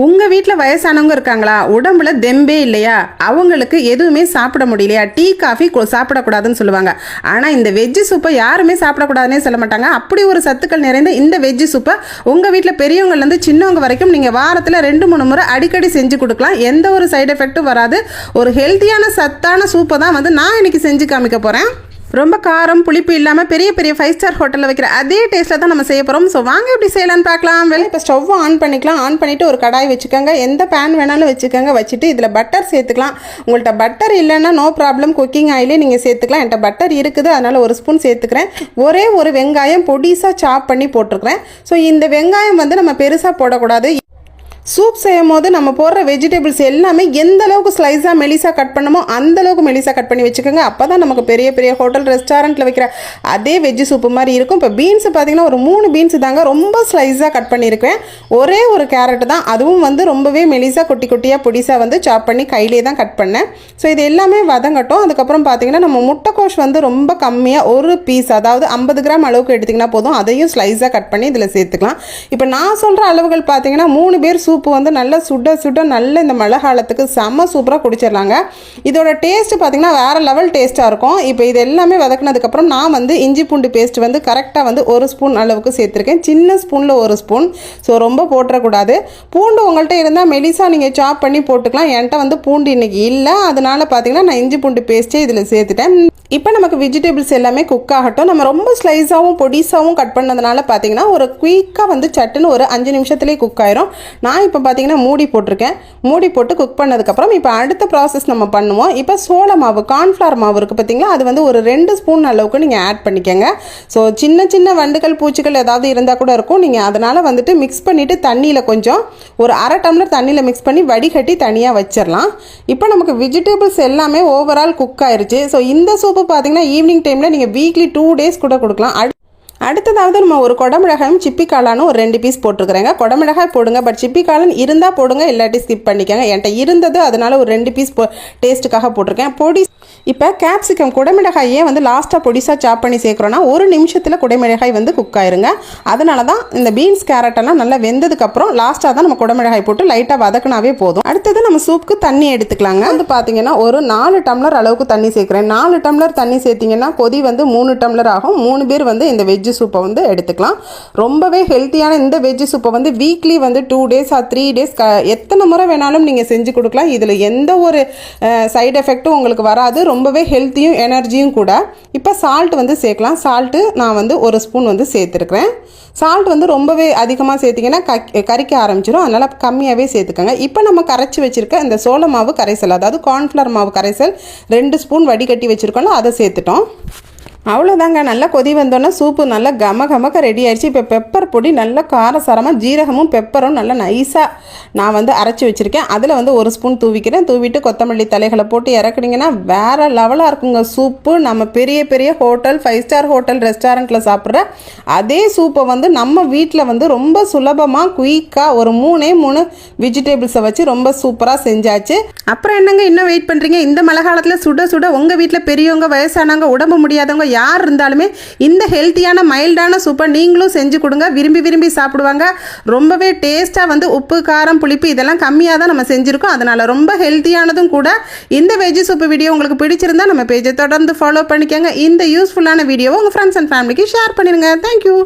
உங்கள் வீட்டில் வயசானவங்க இருக்காங்களா? உடம்புல தெம்பே இல்லையா? அவங்களுக்கு எதுவுமே சாப்பிட முடியலையா? டீ காஃபி சாப்பிடக்கூடாதுன்னு சொல்லுவாங்க. ஆனால் இந்த வெஜ்ஜு சூப்பை யாருமே சாப்பிடக்கூடாதுன்னே சொல்ல மாட்டாங்க. அப்படி ஒரு சத்துக்கள் நிறைந்த இந்த வெஜ்ஜு சூப்பை உங்கள் வீட்டில் பெரியவங்கலேருந்து சின்னவங்க வரைக்கும் நீங்கள் வாரத்தில் ரெண்டு மூணு முறை அடிக்கடி செஞ்சு கொடுக்கலாம். எந்த ஒரு சைடு எஃபெக்ட்டும் வராது. ஒரு ஹெல்த்தியான சத்தான சூப்பை தான் வந்து நான் இன்னைக்கு செஞ்சு காமிக்க போகிறேன் ரொம்ப காரம் புளிப்பு இல்லாமல் பெரிய பெரிய ஃபைவ் ஸ்டார் ஹோட்டலில் வைக்கிற அதே டேஸ்ட்டில் தான் நம்ம செய்ய போகிறோம் ஸோ வாங்க எப்படி செய்யலாம்னு பார்க்கலாம். வெளியே இப்போ ஸ்டவ் ஆன் பண்ணிக்கலாம். ஆன் பண்ணிவிட்டு ஒரு கடாய் வச்சுக்கோங்க. எந்த பேன் வேணாலும் வச்சுக்கோங்க. வச்சுட்டு இதில் பட்டர் சேர்த்துக்கலாம். உங்கள்கிட்ட பட்டர் இல்லைன்னா நோ ப்ராப்ளம் குக்கிங் ஆயிலே நீங்கள் சேர்த்துக்கலாம். என்கிட்ட பட்டர் இருக்குது. அதனால் ஒரு ஸ்பூன் சேர்த்துக்கிறேன். ஒரே ஒரு வெங்காயம் பொடிசாக சாப் பண்ணி போட்டிருக்கிறேன். ஸோ இந்த வெங்காயம் வந்து நம்ம பெருசாக போடக்கூடாது. சூப் செய்யும் போது நம்ம போடுற வெஜிடபிள்ஸ் எல்லாமே எந்த அளவுக்கு ஸ்லைஸாக மெலிசாக கட் பண்ணுமோ அந்த அளவுக்கு மெலிசாக கட் பண்ணி வச்சுக்கோங்க. அப்போ தான் நமக்கு பெரிய பெரிய ஹோட்டல் ரெஸ்டாரண்ட்டில் வைக்கிற அதே வெஜ்ஜு சூப்பு மாதிரி இருக்கும். இப்போ பீன்ஸ் பார்த்தீங்கன்னா ஒரு மூணு பீன்ஸ் தாங்க ரொம்ப ஸ்லைஸாக கட் பண்ணியிருக்கேன் ஒரே ஒரு கேரட் தான். அதுவும் வந்து ரொம்பவே மெலிசாக குட்டி குட்டியாக பொடிசாக வந்து சாப் பண்ணி கையிலே தான் கட் பண்ணேன். ஸோ இது எல்லாமே வதங்கட்டும். அதுக்கப்புறம் பார்த்தீங்கன்னா நம்ம முட்டைக்கோஷ் வந்து ரொம்ப கம்மியாக ஒரு பீஸ் அதாவது ஐம்பது கிராம் அளவுக்கு எடுத்திங்கன்னா போதும். அதையும் ஸ்லைஸாக கட் பண்ணி இதில் சேர்த்துக்கலாம். இப்போ நான் சொல்கிற அளவுகள் பார்த்தீங்கன்னா மூணு பேர் சூப்பு வந்து நல்லா சுட சுட நல்ல இந்த மழை காலத்துக்கு செம்ம சூப்பராக குடிச்சிடலாங்க. இதோட டேஸ்ட் பார்த்திங்கன்னா வேறு லெவல் டேஸ்ட்டாக இருக்கும். இப்போ இது எல்லாமே வதக்குனதுக்கப்புறம் நான் வந்து இஞ்சி பூண்டு பேஸ்ட் வந்து கரெக்டாக வந்து ஒரு ஸ்பூன் அளவுக்கு சேர்த்துருக்கேன். சின்ன ஸ்பூனில் ஒரு ஸ்பூன் ஸோ ரொம்ப போட்டுறக்கூடாது. பூண்டு உங்கள்கிட்ட இருந்தால் மெலிசா நீங்கள் சாப் பண்ணி போட்டுக்கலாம். என்கிட்ட வந்து பூண்டு இன்னைக்கு இல்லை. அதனால் பார்த்தீங்கன்னா நான் இஞ்சி பூண்டு பேஸ்ட்டே இதில் சேர்த்துட்டேன். இப்போ நமக்கு வெஜிடபிள்ஸ் எல்லாமே குக் ஆகட்டும். நம்ம ரொம்ப ஸ்லைஸாகவும் பொடிசாகவும் கட் பண்ணதுனால பார்த்தீங்கன்னா ஒரு குயிக்காக வந்து சட்டுன்னு ஒரு அஞ்சு நிமிஷத்துலேயே குக் ஆயிரும். நான் இப்போ பார்த்தீங்கன்னா மூடி போட்டிருக்கேன். மூடி போட்டு குக் பண்ணதுக்கப்புறம் இப்போ அடுத்த ப்ராசஸ் நம்ம பண்ணுவோம். இப்போ சோள மாவு கார்ன்ஃப்ளவர் மாவு இருக்குது பார்த்தீங்களா அது வந்து ஒரு ரெண்டு ஸ்பூன் அளவுக்கு நீங்கள் ஆட் பண்ணிக்கோங்க. ஸோ சின்ன சின்ன வண்டுகள் பூச்சிகள் ஏதாவது இருந்தால் கூட இருக்கும். நீங்கள் அதனால் வந்துட்டு மிக்ஸ் பண்ணிவிட்டு தண்ணியில் கொஞ்சம் ஒரு அரை டம்ளர் தண்ணியில் மிக்ஸ் பண்ணி வடிகட்டி தனியாக வச்சிடலாம் இப்போ நமக்கு வெஜிடபிள்ஸ் எல்லாமே ஓவரால் குக் ஆயிடுச்சு ஸோ இந்த சூப்பு பார்த்தீங்கன்னா ஈவினிங் டைமில் நீங்கள் வீக்லி டூ டேஸ் கூட கொடுக்கலாம். அடு- அடுத்ததாவது நம்ம ஒரு குடமிளகாயும் சிப்பி காளானும் ஒரு ரெண்டு பீஸ் போட்டுருக்குறேங்க. குடமிளகாய் போடுங்க பட் சிப்பி காளான் இருந்தால் போடுங்க இல்லாட்டி ஸ்கிப் பண்ணிக்கோங்க. என்கிட்ட இருந்தது அதனால ஒரு ரெண்டு பீஸ் போ டேஸ்ட்டுக்காக போட்டிருக்கேன். பொடி இப்போ கேப்சிகம் குடமிளகாயே வந்து லாஸ்ட்டாக பொடிசாக சாப் பண்ணி சேர்க்குறோன்னா ஒரு நிமிஷத்தில் குடமிளகாய் வந்து குக் ஆயிருங்க. அதனால தான் இந்த பீன்ஸ் கேரட்டெல்லாம் நல்லா வெந்ததுக்கப்புறம் லாஸ்ட்டாக தான் நம்ம குடமிளகாய் போட்டு லைட்டாக வதக்குனாவே போதும். அடுத்தது நம்ம சூப்புக்கு தண்ணி எடுத்துக்கலாங்க. வந்து பார்த்தீங்கன்னா ஒரு நாலு டம்ளர் அளவுக்கு தண்ணி சேர்க்குறேன். நாலு டம்ளர் தண்ணி சேர்த்திங்கன்னா கொதி வந்து மூணு டம்ளர் ஆகும். மூணு பேர் வந்து இந்த வெஜ்ஜு சூப்பை வந்து எடுத்துக்கலாம். ரொம்பவே ஹெல்த்தியான இந்த வெஜ்ஜு சூப்பை வந்து வீக்லி வந்து two days or three days க எத்தனை முறை வேணாலும் நீங்கள் செஞ்சு கொடுக்கலாம். இதில் எந்த ஒரு சைடு எஃபெக்ட்டும் உங்களுக்கு வராது. ரொம்பவே ஹெல்த்தியும் எனர்ஜியும் கூட. இப்போ சால்ட் வந்து சேர்க்கலாம். சால்ட்டு நான் வந்து ஒரு ஸ்பூன் வந்து சேர்த்துருக்குறேன். சால்ட் வந்து ரொம்பவே அதிகமாக சேர்த்திங்கன்னா க கறிக்க ஆரம்பிச்சிடும் அதனால் கம்மியாகவே சேர்த்துக்கோங்க. இப்போ நம்ம கரைச்சி வச்சுருக்க இந்த சோள மாவு கரைசல் அதாவது கார்ன்ஃப்ளவர் மாவு கரைசல் ரெண்டு ஸ்பூன் வடிகட்டி வச்சுருக்கோம்ல அதை சேர்த்துட்டோம். அவ்வளோதாங்க நல்லா கொதி வந்தோன்னே சூப்பு நல்லா கம கமக்க ரெடி ஆயிடுச்சு. இப்போ பெப்பர் பொடி நல்லா காரசாரமாக ஜீரகமும் பெப்பரும் நல்லா நைஸாக நான் வந்து அரைச்சி வச்சுருக்கேன். அதில் வந்து ஒரு ஸ்பூன் தூவிக்கிறேன். தூவிட்டு கொத்தமல்லி தலைகளை போட்டு இறக்குனீங்கன்னா வேறு லெவலாக இருக்குங்க சூப்பு நம்ம பெரிய பெரிய ஹோட்டல் ஃபைவ் ஸ்டார் ஹோட்டல் ரெஸ்டாரண்ட்டில் சாப்பிட்ற அதே சூப்பை வந்து நம்ம வீட்டில் வந்து ரொம்ப சுலபமாக குயிக்காக ஒரு மூணே மூணு வெஜிடபிள்ஸை வச்சு ரொம்ப சூப்பராக செஞ்சாச்சு. அப்புறம் என்னங்க இன்னும் வெயிட் பண்ணுறீங்க இந்த மழை காலத்தில் சுட சுட உங்கள் வீட்டில் பெரியவங்க வயசானவங்க உடம்பு முடியாதவங்க யார் இருந்தாலுமே இந்த ஹெல்த்தியான மைல்டான சூப்பை நீங்களும் செஞ்சு கொடுங்க. விரும்பி விரும்பி சாப்பிடுவாங்க. ரொம்பவே டேஸ்ட்டாக வந்து உப்பு காரம் புளிப்பு இதெல்லாம் கம்மியாக தான் நம்ம செஞ்சுருக்கோம். அதனால் ரொம்ப ஹெல்த்தியானதும் கூட இந்த வெஜ் சூப்பு வீடியோ உங்களுக்கு பிடிச்சிருந்தா நம்ம பேஜை தொடர்ந்து ஃபாலோ பண்ணிக்கோங்க. இந்த யூஸ்ஃபுல்லான வீடியோவை உங்கள் ஃப்ரெண்ட்ஸ் அண்ட் ஃபேமிலிக்கு ஷேர் பண்ணிடுங்க தேங்க்யூ